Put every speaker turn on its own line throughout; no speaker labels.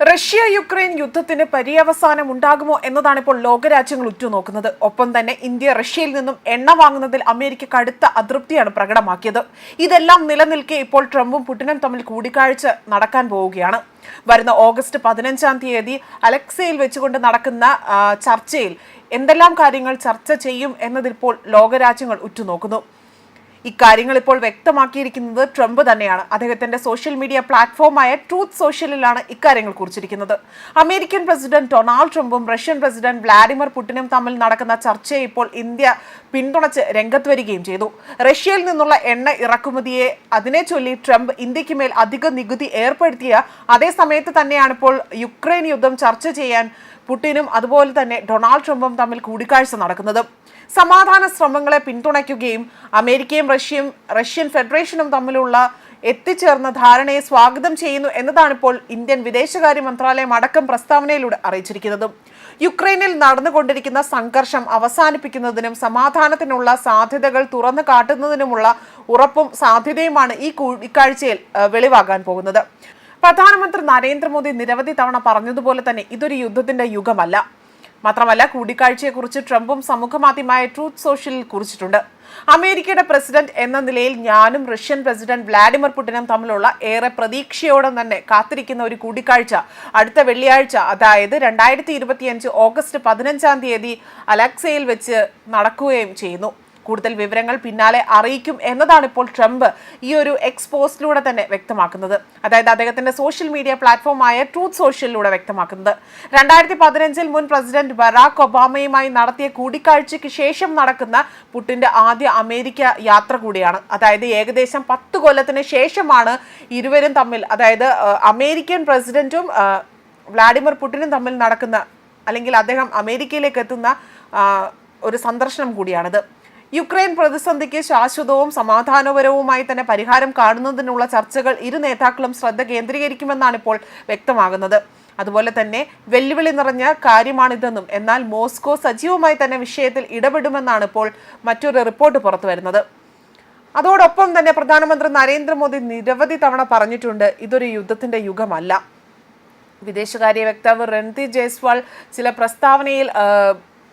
Russia Ukraine യുദ്ധത്തിന് പര്യവസാനം ഉണ്ടാകുമോ എന്നതാണ് ഇപ്പോൾ ലോകരാജ്യങ്ങൾ ഉറ്റുനോക്കുന്നത്. ഒപ്പം തന്നെ ഇന്ത്യ റഷ്യയിൽ നിന്നും എണ്ണ വാങ്ങുന്നതിൽ അമേരിക്ക കടുത്ത അതൃപ്തിയാണ് പ്രകടമാക്കിയത്. ഇതെല്ലാം നിലനിൽക്കെ ഇപ്പോൾ ട്രംപും പുടിനും തമ്മിൽ കൂടിക്കാഴ്ച നടക്കാൻ പോവുകയാണ്. വരുന്ന ഓഗസ്റ്റ് പതിനഞ്ചാം തീയതി അലക്സയിൽ വെച്ചുകൊണ്ട് നടക്കുന്ന ചർച്ചയിൽ എന്തെല്ലാം കാര്യങ്ങൾ ചർച്ച ചെയ്യും എന്നതിപ്പോൾ ലോകരാജ്യങ്ങൾ ഉറ്റുനോക്കുന്നു. ഇക്കാര്യങ്ങൾ ഇപ്പോൾ വ്യക്തമാക്കിയിരിക്കുന്നത് ട്രംപ് തന്നെയാണ്. അദ്ദേഹത്തിന്റെ സോഷ്യൽ മീഡിയ പ്ലാറ്റ്ഫോമായ ട്രൂത്ത് സോഷ്യലിലാണ് ഇക്കാര്യങ്ങൾ കുറിച്ചിരിക്കുന്നത്. അമേരിക്കൻ പ്രസിഡന്റ് ഡൊണാൾഡ് ട്രംപും റഷ്യൻ പ്രസിഡന്റ് വ്ളാഡിമിർ പുടിനും തമ്മിൽ നടക്കുന്ന ചർച്ചയെ ഇപ്പോൾ ഇന്ത്യ പിന്തുണച്ച് രംഗത്ത് വരികയും ചെയ്തു. റഷ്യയിൽ നിന്നുള്ള എണ്ണ ഇറക്കുമതിയെ അതിനെ ചൊല്ലി ട്രംപ് ഇന്ത്യയ്ക്ക് മേൽ അധിക നികുതി ഏർപ്പെടുത്തിയ അതേ സമയത്ത് തന്നെയാണ് ഇപ്പോൾ യുക്രൈൻ യുദ്ധം ചർച്ച ചെയ്യാൻ പുടിനും അതുപോലെ തന്നെ ഡൊണാൾഡ് ട്രംപും തമ്മിൽ കൂടിക്കാഴ്ച നടക്കുന്നത്. സമാധാന ശ്രമങ്ങളെ പിന്തുണയ്ക്കുകയും അമേരിക്കയും റഷ്യയും റഷ്യൻ ഫെഡറേഷനും തമ്മിലുള്ള എത്തിച്ചേർന്ന ധാരണയെ സ്വാഗതം ചെയ്യുന്നു എന്നതാണ് ഇപ്പോൾ ഇന്ത്യൻ വിദേശകാര്യ മന്ത്രാലയം അടക്കം പ്രസ്താവനയിലൂടെ അറിയിച്ചിരിക്കുന്നത്. യുക്രൈനിൽ നടന്നുകൊണ്ടിരിക്കുന്ന സംഘർഷം അവസാനിപ്പിക്കുന്നതിനും സമാധാനത്തിനുള്ള സാധ്യതകൾ തുറന്നു കാട്ടുന്നതിനുമുള്ള ഉറപ്പും സാധ്യതയുമാണ് ഈ കൂടിക്കാഴ്ചയിൽ വെളിവാകാൻ പോകുന്നത്. പ്രധാനമന്ത്രി നരേന്ദ്രമോദി നിരവധി തവണ പറഞ്ഞതുപോലെ തന്നെ ഇതൊരു യുദ്ധത്തിന്റെ യുഗമല്ല. മാത്രമല്ല കൂടിക്കാഴ്ചയെക്കുറിച്ച് ട്രംപും സമൂഹമാധ്യമമായ ട്രൂത്ത് സോഷ്യലിൽ കുറിച്ചിട്ടുണ്ട്. അമേരിക്കയുടെ പ്രസിഡന്റ് എന്ന നിലയിൽ ഞാനും റഷ്യൻ പ്രസിഡന്റ് വ്ളാഡിമിർ പുടിനും തമ്മിലുള്ള ഏറെ പ്രതീക്ഷയോടെ തന്നെ കാത്തിരിക്കുന്ന ഒരു കൂടിക്കാഴ്ച അടുത്ത വെള്ളിയാഴ്ച അതായത് രണ്ടായിരത്തി ഓഗസ്റ്റ് പതിനഞ്ചാം തീയതി അലക്സയിൽ വെച്ച് നടക്കുകയും ചെയ്യുന്നു. കൂടുതൽ വിവരങ്ങൾ പിന്നാലെ അറിയിക്കും എന്നതാണ് ഇപ്പോൾ ട്രംപ് ഈ ഒരു എക്സ്പോസ്റ്റിലൂടെ തന്നെ വ്യക്തമാക്കുന്നത്. അതായത് അദ്ദേഹത്തിന്റെ സോഷ്യൽ മീഡിയ പ്ലാറ്റ്ഫോമായ ട്രൂത്ത് സോഷ്യലിലൂടെ വ്യക്തമാക്കുന്നത്. രണ്ടായിരത്തി പതിനഞ്ചിൽ മുൻ പ്രസിഡന്റ് ബറാക് ഒബാമയുമായി നടത്തിയ കൂടിക്കാഴ്ചയ്ക്ക് ശേഷം നടക്കുന്ന പുട്ടിന്റെ ആദ്യ അമേരിക്ക യാത്ര കൂടിയാണ്. അതായത് ഏകദേശം പത്ത് കൊല്ലത്തിന് ശേഷമാണ് ഇരുവരും തമ്മിൽ അതായത് അമേരിക്കൻ പ്രസിഡന്റും വ്ളാഡിമിർ പുടിനും തമ്മിൽ നടക്കുന്ന അല്ലെങ്കിൽ അദ്ദേഹം അമേരിക്കയിലേക്ക് എത്തുന്ന ഒരു സന്ദർശനം കൂടിയാണിത്. യുക്രൈൻ പ്രതിസന്ധിക്ക് ശാശ്വതവും സമാധാനപരവുമായി തന്നെ പരിഹാരം കാണുന്നതിനുള്ള ചർച്ചകൾ ഇരു നേതാക്കളും ശ്രദ്ധ കേന്ദ്രീകരിക്കുമെന്നാണ് ഇപ്പോൾ വ്യക്തമാകുന്നത്. അതുപോലെ തന്നെ വെല്ലുവിളി നിറഞ്ഞ കാര്യമാണിതെന്നും എന്നാൽ മോസ്കോ സജീവമായി തന്നെ വിഷയത്തിൽ ഇടപെടുമെന്നാണ് ഇപ്പോൾ മറ്റൊരു റിപ്പോർട്ട് പുറത്തു വരുന്നത്. അതോടൊപ്പം തന്നെ പ്രധാനമന്ത്രി നരേന്ദ്രമോദി നിരവധി തവണ പറഞ്ഞിട്ടുണ്ട് ഇതൊരു യുദ്ധത്തിന്റെ യുഗമല്ല. വിദേശകാര്യ വക്താവ് രൺദീപ് ജയ്സ്വാൾ ചില പ്രസ്താവനയിൽ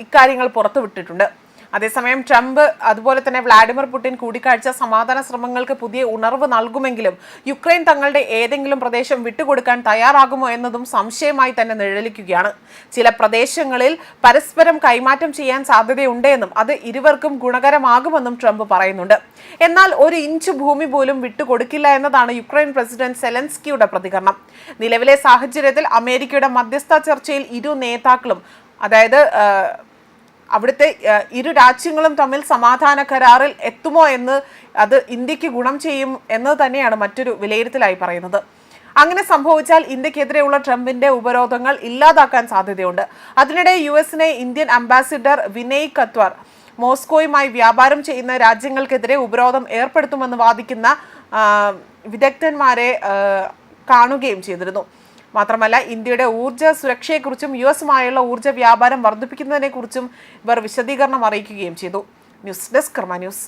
ഇക്കാര്യങ്ങൾ പുറത്തുവിട്ടിട്ടുണ്ട്. അതേസമയം ട്രംപ് അതുപോലെ തന്നെ വ്ളാഡിമിർ പുടിൻ കൂടിക്കാഴ്ച സമാധാന ശ്രമങ്ങൾക്ക് പുതിയ ഉണർവ് നൽകുമെങ്കിലും യുക്രൈൻ തങ്ങളുടെ ഏതെങ്കിലും പ്രദേശം വിട്ടുകൊടുക്കാൻ തയ്യാറാകുമോ എന്നതും സംശയമായി തന്നെ നിഴലിക്കുകയാണ്. ചില പ്രദേശങ്ങളിൽ പരസ്പരം കൈമാറ്റം ചെയ്യാൻ സാധ്യതയുണ്ടെന്നും അത് ഇരുവർക്കും ഗുണകരമാകുമെന്നും ട്രംപ് പറയുന്നുണ്ട്. എന്നാൽ ഒരു ഇഞ്ച് ഭൂമി പോലും വിട്ടുകൊടുക്കില്ല എന്നതാണ് യുക്രൈൻ പ്രസിഡന്റ് സെലൻസ്കിയുടെ പ്രതികരണം. നിലവിലെ സാഹചര്യത്തിൽ അമേരിക്കയുടെ മധ്യസ്ഥ ചർച്ചയിൽ ഇരു നേതാക്കളും അതായത് അവിടുത്തെ ഇരു രാജ്യങ്ങളും തമ്മിൽ സമാധാന കരാറിൽ എത്തുമോ എന്ന് അത് ഇന്ത്യയ്ക്ക് ഗുണം ചെയ്യും എന്ന് തന്നെയാണ് മറ്റൊരു വിലയിരുത്തലായി പറയുന്നത്. അങ്ങനെ സംഭവിച്ചാൽ ഇന്ത്യക്കെതിരെയുള്ള ട്രംപിന്റെ ഉപരോധങ്ങൾ ഇല്ലാതാക്കാൻ സാധ്യതയുണ്ട്. അതിനിടെ യു എസിനെ ഇന്ത്യൻ അംബാസിഡർ വിനയ് കത്വർ മോസ്കോയുമായി വ്യാപാരം ചെയ്യുന്ന രാജ്യങ്ങൾക്കെതിരെ ഉപരോധം ഏർപ്പെടുത്തുമെന്ന് വാദിക്കുന്ന വിദഗ്ധന്മാരെ കാണുകയും ചെയ്തിരുന്നു. മാത്രമല്ല ഇന്ത്യയുടെ ഊർജ സുരക്ഷയെക്കുറിച്ചും യു എസുമായുള്ള ഊർജ വ്യാപാരം വർദ്ധിപ്പിക്കുന്നതിനെക്കുറിച്ചും ഇവർ വിശദീകരണം അറിയിക്കുകയും ചെയ്തു. News desk Karma news.